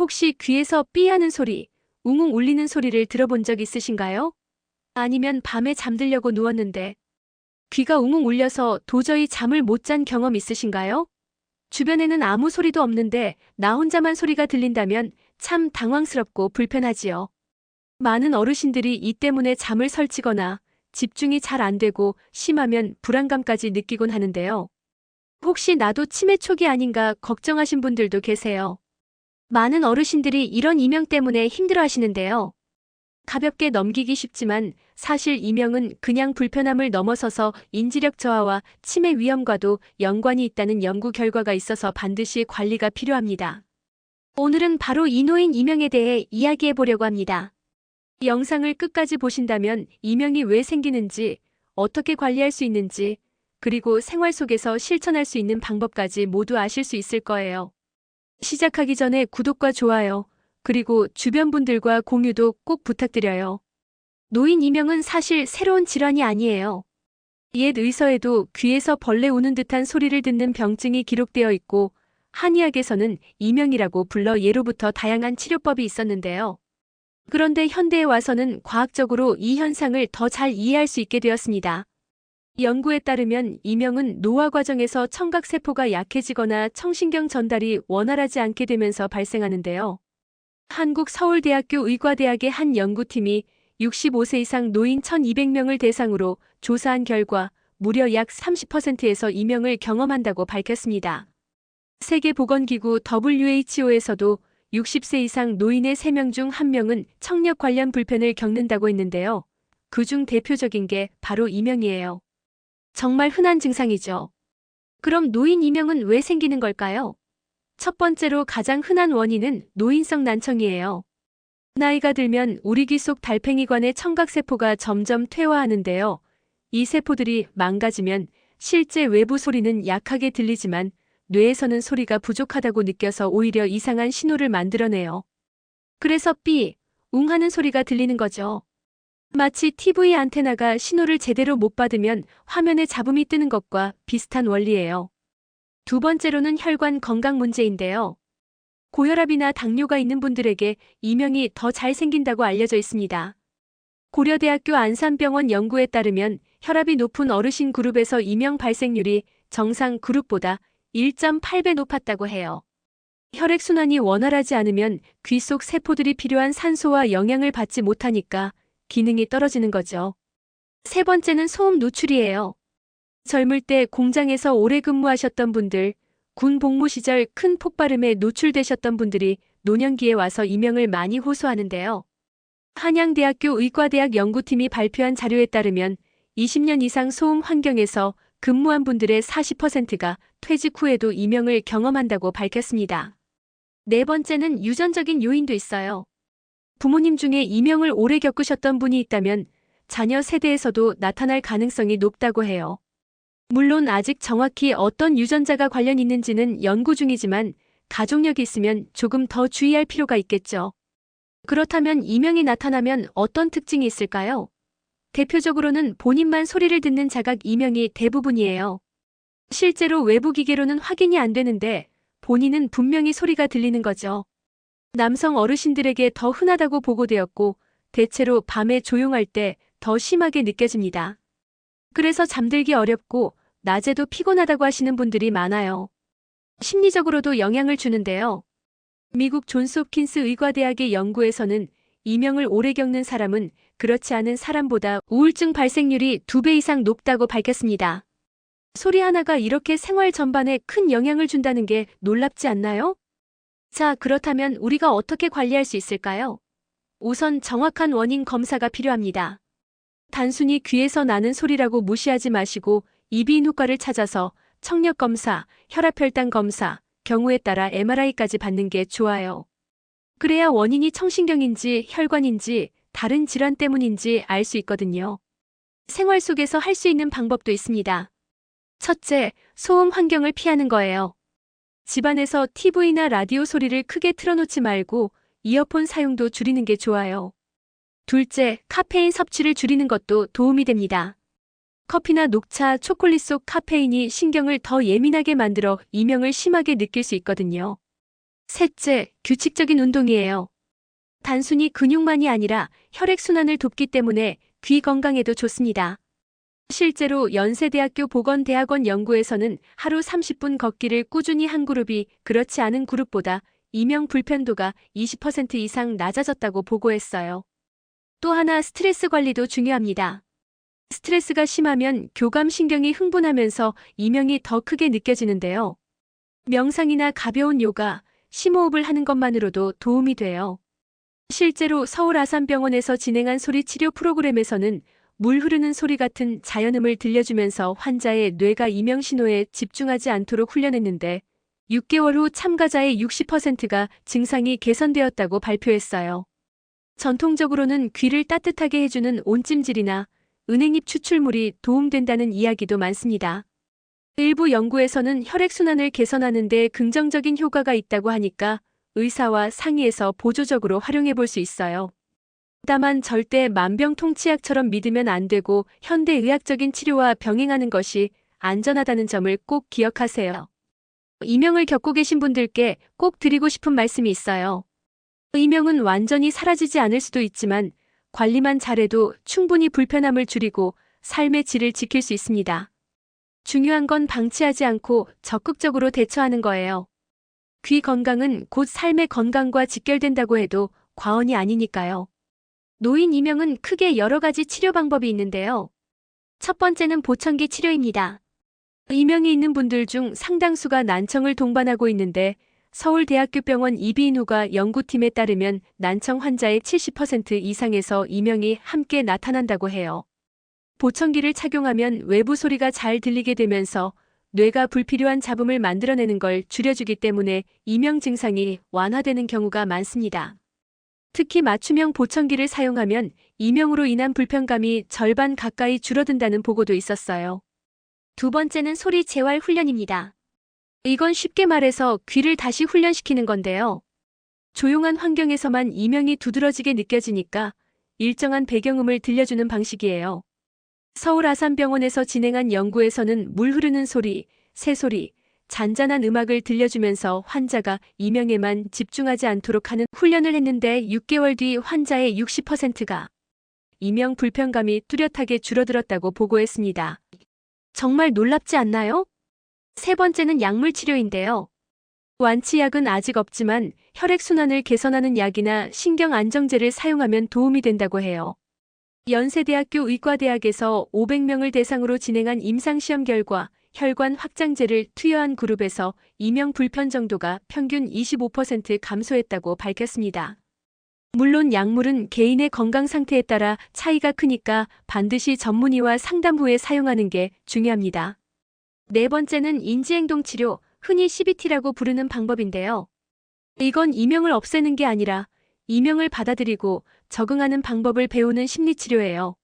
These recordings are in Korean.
혹시 귀에서 삐 하는 소리, 웅웅 울리는 소리를 들어본 적 있으신가요? 아니면 밤에 잠들려고 누웠는데 귀가 웅웅 울려서 도저히 잠을 못 잔 경험 있으신가요? 주변에는 아무 소리도 없는데 나 혼자만 소리가 들린다면 참 당황스럽고 불편하지요. 많은 어르신들이 이 때문에 잠을 설치거나 집중이 잘 안 되고 심하면 불안감까지 느끼곤 하는데요. 혹시 나도 치매 초기 아닌가 걱정하신 분들도 계세요. 많은 어르신들이 이런 이명 때문에 힘들어 하시는데요. 가볍게 넘기기 쉽지만 사실 이명은 그냥 불편함을 넘어서서 인지력 저하와 치매 위험과도 연관이 있다는 연구 결과가 있어서 반드시 관리가 필요합니다. 오늘은 바로 이노인 이명에 대해 이야기해 보려고 합니다. 영상을 끝까지 보신다면 이명이 왜 생기는지, 어떻게 관리할 수 있는지, 그리고 생활 속에서 실천할 수 있는 방법까지 모두 아실 수 있을 거예요. 시작하기 전에 구독과 좋아요, 그리고 주변 분들과 공유도 꼭 부탁드려요. 노인 이명은 사실 새로운 질환이 아니에요. 옛 의서에도 귀에서 벌레 우는 듯한 소리를 듣는 병증이 기록되어 있고, 한의학에서는 이명이라고 불러 예로부터 다양한 치료법이 있었는데요. 그런데 현대에 와서는 과학적으로 이 현상을 더 잘 이해할 수 있게 되었습니다. 연구에 따르면 이명은 노화 과정에서 청각세포가 약해지거나 청신경 전달이 원활하지 않게 되면서 발생하는데요. 한국 서울대학교 의과대학의 한 연구팀이 65세 이상 노인 1200명을 대상으로 조사한 결과 무려 약 30%에서 이명을 경험한다고 밝혔습니다. 세계보건기구 WHO에서도 60세 이상 노인의 3명 중 1명은 청력 관련 불편을 겪는다고 했는데요. 그중 대표적인 게 바로 이명이에요. 정말 흔한 증상이죠. 그럼 노인 이명은 왜 생기는 걸까요? 첫 번째로 가장 흔한 원인은 노인성 난청이에요. 나이가 들면 우리 귀 속 달팽이관의 청각세포가 점점 퇴화하는데요. 이 세포들이 망가지면 실제 외부 소리는 약하게 들리지만 뇌에서는 소리가 부족하다고 느껴서 오히려 이상한 신호를 만들어내요. 그래서 삐, 웅 하는 소리가 들리는 거죠. 마치 TV 안테나가 신호를 제대로 못 받으면 화면에 잡음이 뜨는 것과 비슷한 원리예요. 두 번째로는 혈관 건강 문제인데요. 고혈압이나 당뇨가 있는 분들에게 이명이 더 잘 생긴다고 알려져 있습니다. 고려대학교 안산병원 연구에 따르면 혈압이 높은 어르신 그룹에서 이명 발생률이 정상 그룹보다 1.8배 높았다고 해요. 혈액순환이 원활하지 않으면 귀 속 세포들이 필요한 산소와 영양을 받지 못하니까 기능이 떨어지는 거죠. 세 번째는 소음 노출이에요. 젊을 때 공장에서 오래 근무하셨던 분들, 군 복무 시절 큰 폭발음에 노출되셨던 분들이 노년기에 와서 이명을 많이 호소하는데요. 한양대학교 의과대학 연구팀이 발표한 자료에 따르면 20년 이상 소음 환경에서 근무한 분들의 40%가 퇴직 후에도 이명을 경험한다고 밝혔습니다. 네 번째는 유전적인 요인도 있어요. 부모님 중에 이명을 오래 겪으셨던 분이 있다면 자녀 세대에서도 나타날 가능성이 높다고 해요. 물론 아직 정확히 어떤 유전자가 관련 있는지는 연구 중이지만 가족력이 있으면 조금 더 주의할 필요가 있겠죠. 그렇다면 이명이 나타나면 어떤 특징이 있을까요? 대표적으로는 본인만 소리를 듣는 자각 이명이 대부분이에요. 실제로 외부 기계로는 확인이 안 되는데 본인은 분명히 소리가 들리는 거죠. 남성 어르신들에게 더 흔하다고 보고되었고 대체로 밤에 조용할 때 더 심하게 느껴집니다. 그래서 잠들기 어렵고 낮에도 피곤하다고 하시는 분들이 많아요. 심리적으로도 영향을 주는데요. 미국 존스홉킨스 의과대학의 연구에서는 이명을 오래 겪는 사람은 그렇지 않은 사람보다 우울증 발생률이 2배 이상 높다고 밝혔습니다. 소리 하나가 이렇게 생활 전반에 큰 영향을 준다는 게 놀랍지 않나요? 자, 그렇다면 우리가 어떻게 관리할 수 있을까요? 우선 정확한 원인 검사가 필요합니다. 단순히 귀에서 나는 소리라고 무시하지 마시고 이비인후과를 찾아서 청력 검사, 혈압혈당 검사, 경우에 따라 MRI까지 받는 게 좋아요. 그래야 원인이 청신경인지 혈관인지 다른 질환 때문인지 알 수 있거든요. 생활 속에서 할 수 있는 방법도 있습니다. 첫째, 소음 환경을 피하는 거예요. 집안에서 TV나 라디오 소리를 크게 틀어놓지 말고 이어폰 사용도 줄이는 게 좋아요. 둘째, 카페인 섭취를 줄이는 것도 도움이 됩니다. 커피나 녹차, 초콜릿 속 카페인이 신경을 더 예민하게 만들어 이명을 심하게 느낄 수 있거든요. 셋째, 규칙적인 운동이에요. 단순히 근육만이 아니라 혈액순환을 돕기 때문에 귀 건강에도 좋습니다. 실제로 연세대학교 보건대학원 연구에서는 하루 30분 걷기를 꾸준히 한 그룹이 그렇지 않은 그룹보다 이명 불편도가 20% 이상 낮아졌다고 보고했어요. 또 하나 스트레스 관리도 중요합니다. 스트레스가 심하면 교감신경이 흥분하면서 이명이 더 크게 느껴지는데요. 명상이나 가벼운 요가, 심호흡을 하는 것만으로도 도움이 돼요. 실제로 서울 아산병원에서 진행한 소리 치료 프로그램에서는 물 흐르는 소리 같은 자연음을 들려주면서 환자의 뇌가 이명 신호에 집중하지 않도록 훈련했는데 6개월 후 참가자의 60%가 증상이 개선되었다고 발표했어요. 전통적으로는 귀를 따뜻하게 해주는 온찜질이나 은행잎 추출물이 도움된다는 이야기도 많습니다. 일부 연구에서는 혈액순환을 개선하는 데 긍정적인 효과가 있다고 하니까 의사와 상의해서 보조적으로 활용해 볼 수 있어요. 다만 절대 만병통치약처럼 믿으면 안 되고 현대의학적인 치료와 병행하는 것이 안전하다는 점을 꼭 기억하세요. 이명을 겪고 계신 분들께 꼭 드리고 싶은 말씀이 있어요. 이명은 완전히 사라지지 않을 수도 있지만 관리만 잘해도 충분히 불편함을 줄이고 삶의 질을 지킬 수 있습니다. 중요한 건 방치하지 않고 적극적으로 대처하는 거예요. 귀 건강은 곧 삶의 건강과 직결된다고 해도 과언이 아니니까요. 노인 이명은 크게 여러 가지 치료 방법이 있는데요. 첫 번째는 보청기 치료입니다. 이명이 있는 분들 중 상당수가 난청을 동반하고 있는데 서울대학교 병원 이비인후과 연구팀에 따르면 난청 환자의 70% 이상에서 이명이 함께 나타난다고 해요. 보청기를 착용하면 외부 소리가 잘 들리게 되면서 뇌가 불필요한 잡음을 만들어내는 걸 줄여주기 때문에 이명 증상이 완화되는 경우가 많습니다. 특히 맞춤형 보청기를 사용하면 이명으로 인한 불편감이 절반 가까이 줄어든다는 보고도 있었어요. 두 번째는 소리 재활 훈련입니다. 이건 쉽게 말해서 귀를 다시 훈련시키는 건데요. 조용한 환경에서만 이명이 두드러지게 느껴지니까 일정한 배경음을 들려주는 방식이에요. 서울 아산병원에서 진행한 연구에서는 물 흐르는 소리, 새소리, 잔잔한 음악을 들려주면서 환자가 이명에만 집중하지 않도록 하는 훈련을 했는데 6개월 뒤 환자의 60%가 이명 불편감이 뚜렷하게 줄어들었다고 보고했습니다. 정말 놀랍지 않나요? 세 번째는 약물 치료인데요. 완치약은 아직 없지만 혈액순환을 개선하는 약이나 신경 안정제를 사용하면 도움이 된다고 해요. 연세대학교 의과대학에서 500명을 대상으로 진행한 임상시험 결과 혈관 확장제를 투여한 그룹에서 이명 불편 정도가 평균 25% 감소했다고 밝혔습니다. 물론 약물은 개인의 건강 상태에 따라 차이가 크니까 반드시 전문의와 상담 후에 사용하는 게 중요합니다. 네 번째는 인지행동 치료, 흔히 CBT라고 부르는 방법인데요. 이건 이명을 없애는 게 아니라 이명을 받아들이고 적응하는 방법을 배우는 심리치료예요.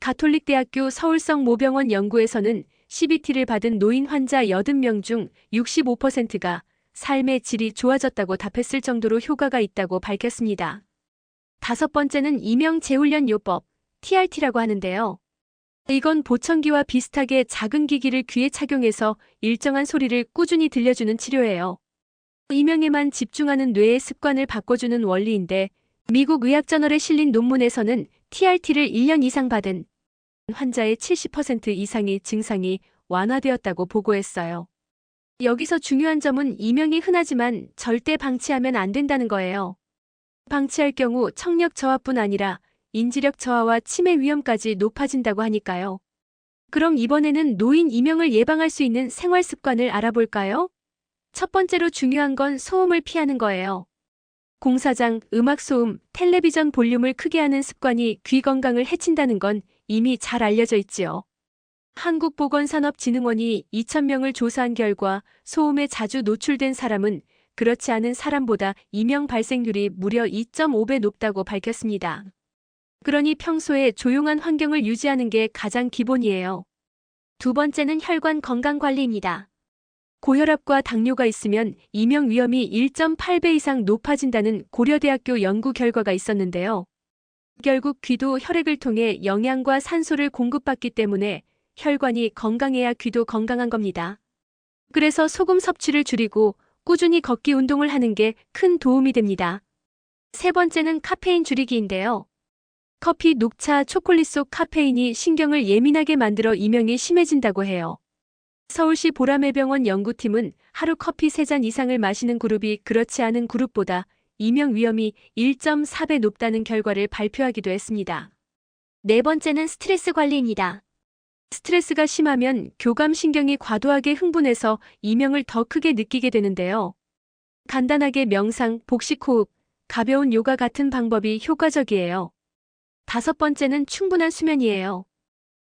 가톨릭대학교 서울성 모병원 연구에서는 CBT를 받은 노인 환자 80명 중 65%가 삶의 질이 좋아졌다고 답했을 정도로 효과가 있다고 밝혔습니다. 다섯 번째는 이명 재훈련 요법, TRT라고 하는데요. 이건 보청기와 비슷하게 작은 기기를 귀에 착용해서 일정한 소리를 꾸준히 들려주는 치료예요. 이명에만 집중하는 뇌의 습관을 바꿔주는 원리인데 미국 의학저널에 실린 논문에서는 TRT를 1년 이상 받은 환자의 70% 이상의 증상이 완화되었다고 보고했어요. 여기서 중요한 점은 이명이 흔하지만 절대 방치하면 안 된다는 거예요. 방치할 경우 청력 저하뿐 아니라 인지력 저하와 치매 위험까지 높아진다고 하니까요. 그럼 이번에는 노인 이명을 예방할 수 있는 생활 습관을 알아볼까요? 첫 번째로 중요한 건 소음을 피하는 거예요. 공사장, 음악 소음, 텔레비전 볼륨을 크게 하는 습관이 귀 건강을 해친다는 건 이미 잘 알려져 있지요. 한국보건산업진흥원이 2,000명을 조사한 결과 소음에 자주 노출된 사람은 그렇지 않은 사람보다 이명 발생률이 무려 2.5배 높다고 밝혔습니다. 그러니 평소에 조용한 환경을 유지하는 게 가장 기본이에요. 두 번째는 혈관 건강 관리입니다. 고혈압과 당뇨가 있으면 이명 위험이 1.8배 이상 높아진다는 고려대학교 연구 결과가 있었는데요. 결국 귀도 혈액을 통해 영양과 산소를 공급받기 때문에 혈관이 건강해야 귀도 건강한 겁니다. 그래서 소금 섭취를 줄이고 꾸준히 걷기 운동을 하는 게 큰 도움이 됩니다. 세 번째는 카페인 줄이기인데요. 커피, 녹차, 초콜릿 속 카페인이 신경을 예민하게 만들어 이명이 심해진다고 해요. 서울시 보라매병원 연구팀은 하루 커피 3잔 이상을 마시는 그룹이 그렇지 않은 그룹보다 이명 위험이 1.4배 높다는 결과를 발표하기도 했습니다. 네 번째는 스트레스 관리입니다. 스트레스가 심하면 교감신경이 과도하게 흥분해서 이명을 더 크게 느끼게 되는데요. 간단하게 명상, 복식호흡, 가벼운 요가 같은 방법이 효과적이에요. 다섯 번째는 충분한 수면이에요.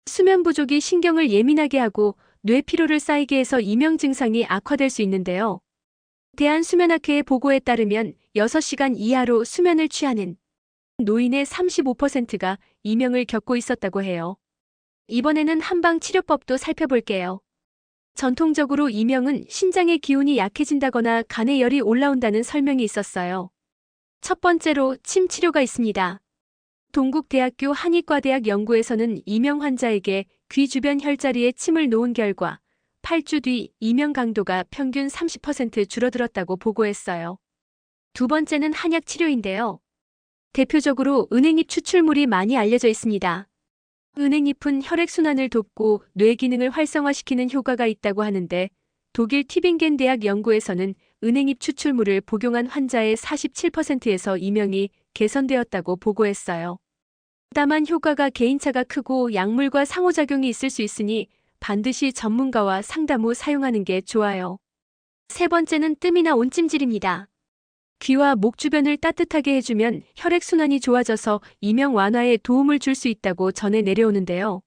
수면 부족이 신경을 예민하게 하고 뇌 피로를 쌓이게 해서 이명 증상이 악화될 수 있는데요. 대한수면학회의 보고에 따르면 6시간 이하로 수면을 취하는 노인의 35%가 이명을 겪고 있었다고 해요. 이번에는 한방 치료법도 살펴볼게요. 전통적으로 이명은 신장의 기운이 약해진다거나 간에 열이 올라온다는 설명이 있었어요. 첫 번째로 침 치료가 있습니다. 동국대학교 한의과대학 연구에서는 이명 환자에게 귀 주변 혈자리에 침을 놓은 결과 8주 뒤 이명 강도가 평균 30% 줄어들었다고 보고했어요. 두 번째는 한약 치료인데요. 대표적으로 은행잎 추출물이 많이 알려져 있습니다. 은행잎은 혈액순환을 돕고 뇌 기능을 활성화시키는 효과가 있다고 하는데 독일 티빙겐 대학 연구에서는 은행잎 추출물을 복용한 환자의 47%에서 이명이 개선되었다고 보고했어요. 다만 효과가 개인차가 크고 약물과 상호작용이 있을 수 있으니 반드시 전문가와 상담 후 사용하는 게 좋아요. 세 번째는 뜸이나 온찜질입니다. 귀와 목 주변을 따뜻하게 해주면 혈액순환이 좋아져서 이명 완화에 도움을 줄 수 있다고 전해 내려오는데요.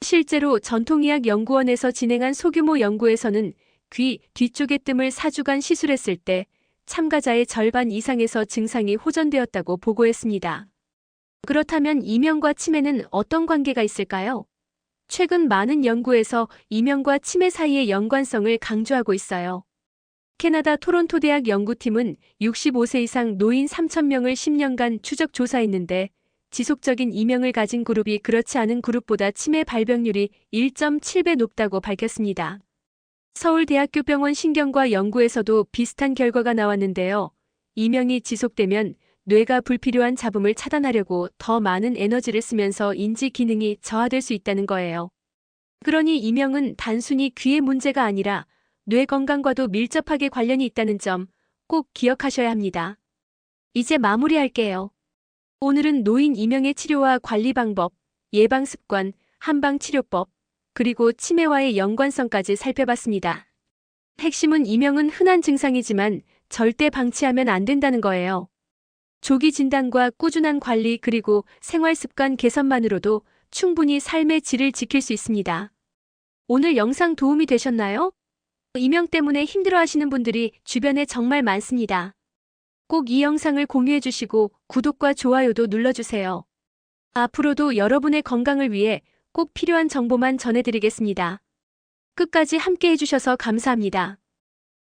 실제로 전통의학 연구원에서 진행한 소규모 연구에서는 귀 뒤쪽의 뜸을 4주간 시술했을 때 참가자의 절반 이상에서 증상이 호전되었다고 보고했습니다. 그렇다면 이명과 치매는 어떤 관계가 있을까요? 최근 많은 연구에서 이명과 치매 사이의 연관성을 강조하고 있어요. 캐나다 토론토 대학 연구팀은 65세 이상 노인 3,000명을 10년간 추적 조사했는데 지속적인 이명을 가진 그룹이 그렇지 않은 그룹보다 치매 발병률이 1.7배 높다고 밝혔습니다. 서울대학교 병원 신경과 연구에서도 비슷한 결과가 나왔는데요. 이명이 지속되면 뇌가 불필요한 잡음을 차단하려고 더 많은 에너지를 쓰면서 인지 기능이 저하될 수 있다는 거예요. 그러니 이명은 단순히 귀의 문제가 아니라 뇌 건강과도 밀접하게 관련이 있다는 점 꼭 기억하셔야 합니다. 이제 마무리할게요. 오늘은 노인 이명의 치료와 관리 방법, 예방 습관, 한방 치료법, 그리고 치매와의 연관성까지 살펴봤습니다. 핵심은 이명은 흔한 증상이지만 절대 방치하면 안 된다는 거예요. 조기 진단과 꾸준한 관리 그리고 생활 습관 개선만으로도 충분히 삶의 질을 지킬 수 있습니다. 오늘 영상 도움이 되셨나요? 이명 때문에 힘들어 하시는 분들이 주변에 정말 많습니다. 꼭 이 영상을 공유해 주시고 구독과 좋아요도 눌러주세요. 앞으로도 여러분의 건강을 위해 꼭 필요한 정보만 전해드리겠습니다. 끝까지 함께 해주셔서 감사합니다.